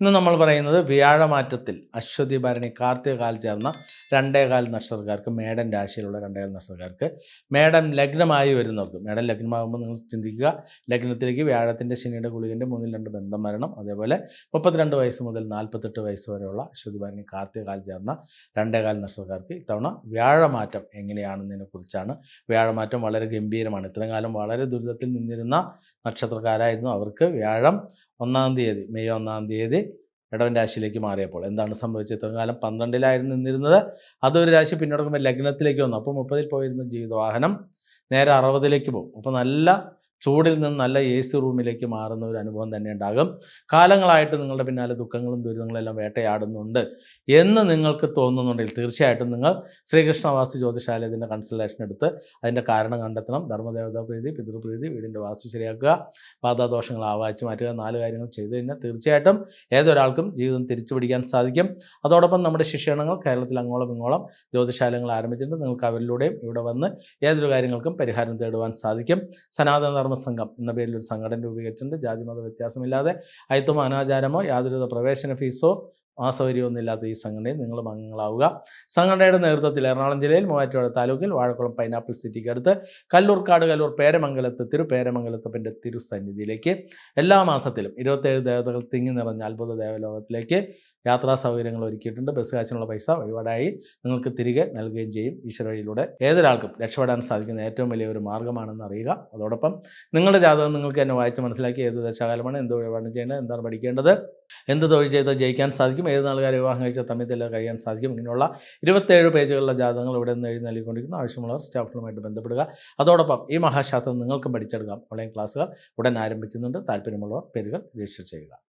ഇന്ന് നമ്മൾ പറയുന്നത് വ്യാഴമാറ്റത്തിൽ അശ്വതി ഭരണി കാർത്തിക കാൽ ചേർന്ന രണ്ടേകാൽ നക്ഷത്രക്കാർക്ക് മേടൻ രാശിയിലുള്ള രണ്ടേകാൽ നക്ഷത്രക്കാർക്ക് മേടം ലഗ്നമായി വരുന്നവർക്ക് മേടം ലഗ്നമാകുമ്പോൾ നിങ്ങൾ ചിന്തിക്കുക ലഗ്നത്തിലേക്ക് വ്യാഴത്തിന്റെ ശനിയുടെ ഗുളികന്റെ മൂന്നിൽ രണ്ട് ബന്ധം വരണം. അതേപോലെ മുപ്പത്തിരണ്ട് വയസ്സ് മുതൽ നാൽപ്പത്തെട്ട് വയസ്സ് വരെയുള്ള അശ്വതി ഭരണി കാർത്തിക കാൽ ചേർന്ന രണ്ടേകാൽ നക്ഷത്രക്കാർക്ക് ഇത്തവണ വ്യാഴമാറ്റം എങ്ങനെയാണെന്നതിനെ കുറിച്ചാണ് വ്യാഴമാറ്റം വളരെ ഗംഭീരമാണ്. ഇത്രയും കാലം വളരെ ദുരിതത്തിൽ നിന്നിരുന്ന നക്ഷത്രക്കാരായിരുന്നു. അവർക്ക് വ്യാഴം ഒന്നാം തീയതി മെയ് ഒന്നാം തീയതി ഇടവൻ രാശിയിലേക്ക് മാറിയപ്പോൾ. എന്താണ് സംഭവിച്ചത്? ഇത്രയും കാലം പന്ത്രണ്ടിലായിരുന്നു നിന്നിരുന്നത്. അതൊരു രാശി പിന്നോടുമ്പോൾ ലഗ്നത്തിലേക്ക് വന്നു. അപ്പോൾ മുപ്പതിൽ പോയിരുന്ന ജീവിതവാഹനം നേരെ അറുപതിലേക്ക് പോകും. അപ്പോൾ നല്ല ചൂടിൽ നിന്ന് നല്ല എ സി റൂമിലേക്ക് മാറുന്ന ഒരു അനുഭവം തന്നെ ഉണ്ടാകും കാലങ്ങളായിട്ട് നിങ്ങളുടെ പിന്നാലെ ദുഃഖങ്ങളും ദുരിതങ്ങളും എല്ലാം വേട്ടയാടുന്നുണ്ട് എന്ന് നിങ്ങൾക്ക് തോന്നുന്നുണ്ടെങ്കിൽ തീർച്ചയായിട്ടും നിങ്ങൾ ശ്രീകൃഷ്ണവാസ്തു ജ്യോതിഷാലയത്തിന്റെ കൺസൾട്ടേഷൻ എടുത്ത് അതിന്റെ കാരണം കണ്ടെത്തണം. ധർമ്മദേവതാ പ്രീതി പിതൃപ്രീതി വീടിന്റെ വാസ്തു ശരിയാക്കുക ബാധാദോഷങ്ങൾ ആവാച്ചു മാറ്റുക നാല് കാര്യങ്ങൾ ചെയ്തു കഴിഞ്ഞാൽ തീർച്ചയായിട്ടും ഏതൊരാൾക്കും ജീവിതം തിരിച്ചു പിടിക്കാൻ സാധിക്കും. അതോടൊപ്പം നമ്മുടെ ശിക്ഷണങ്ങൾ കേരളത്തിൽ അങ്ങോളം ഇങ്ങോളം ജ്യോതിശാലങ്ങൾ ആരംഭിച്ചിട്ടുണ്ട്. നിങ്ങൾക്ക് അവരിലൂടെയും ഇവിടെ വന്ന് ഏതൊരു കാര്യങ്ങൾക്കും പരിഹാരം തേടുവാൻ സാധിക്കും. സനാതന ധർമ്മ സംഘം എന്ന പേരിൽ ഒരു സംഘടന രൂപീകരിച്ചിട്ടുണ്ട്. ജാതിമത വ്യത്യാസമില്ലാതെ അയിത്തമോ അനാചാരമോ യാതൊരുവിധ പ്രവേശന ഫീസോ ആസൗകര്യമൊന്നും ഇല്ലാത്ത ഈ സംഘടനയിൽ നിങ്ങളും അംഗങ്ങളാവുക. സംഘടനയുടെ നേതൃത്വത്തിൽ എറണാകുളം ജില്ലയിൽ മൂവാറ്റുപുഴ താലൂക്കിൽ വാഴക്കുളം പൈനാപ്പിൾ സിറ്റിക്ക് അടുത്ത് കല്ലൂർക്കാട് കല്ലൂർ പേരമംഗലത്ത് തിരു പേരമംഗലത്തപ്പന്റെ തിരുസന്നിധിയിലേക്ക് എല്ലാ മാസത്തിലും ഇരുപത്തേഴ് ദേവതകൾ തിങ്ങി നിറഞ്ഞ അത്ഭുത ദേവലോകത്തിലേക്ക് യാത്രാ സൗകര്യങ്ങൾ ഒരുക്കിയിട്ടുണ്ട്. ബസ് കാശിനുള്ള പൈസ വഴിപാടായി നിങ്ങൾക്ക് തിരികെ നൽകുകയും ചെയ്യും. ഈശ്വര വഴിയിലൂടെ ഏതൊരാൾക്കും രക്ഷപ്പെടാൻ സാധിക്കുന്ന ഏറ്റവും വലിയ ഒരു മാർഗമാണെന്ന് അറിയുക. അതോടൊപ്പം നിങ്ങളുടെ ജാതകം നിങ്ങൾക്ക് തന്നെ വായിച്ച് മനസ്സിലാക്കി ഏത് ദശാകാലമാണ് എന്ത് വഴിപാട് ചെയ്യേണ്ടത് എന്താണ് പഠിക്കേണ്ടത് എന്ത് തൊഴിൽ ചെയ്താൽ ജയിക്കാൻ സാധിക്കും ഏത് നാളുകാരെ വിവാഹം കഴിച്ച തമ്മിൽ തന്നെ കഴിയാൻ സാധിക്കും. ഇങ്ങനെയുള്ള ഇരുപത്തേഴ് പേജുകളുള്ള ജാതകങ്ങൾ ഇവിടെ നിന്ന് എഴുതി നൽകിക്കൊണ്ടിരിക്കുന്നു. ആവശ്യമുള്ളവർ സ്റ്റാഫുകളുമായിട്ട് ബന്ധപ്പെടുക. അതോടൊപ്പം ഈ മഹാശാസ്ത്രം നിങ്ങൾക്കും പഠിച്ചെടുക്കാം. ഓൺലൈൻ ക്ലാസ്സുകൾ ഉടൻ ആരംഭിക്കുന്നുണ്ട്. താല്പര്യമുള്ളവർ പേരുകൾ രജിസ്റ്റർ ചെയ്യുക.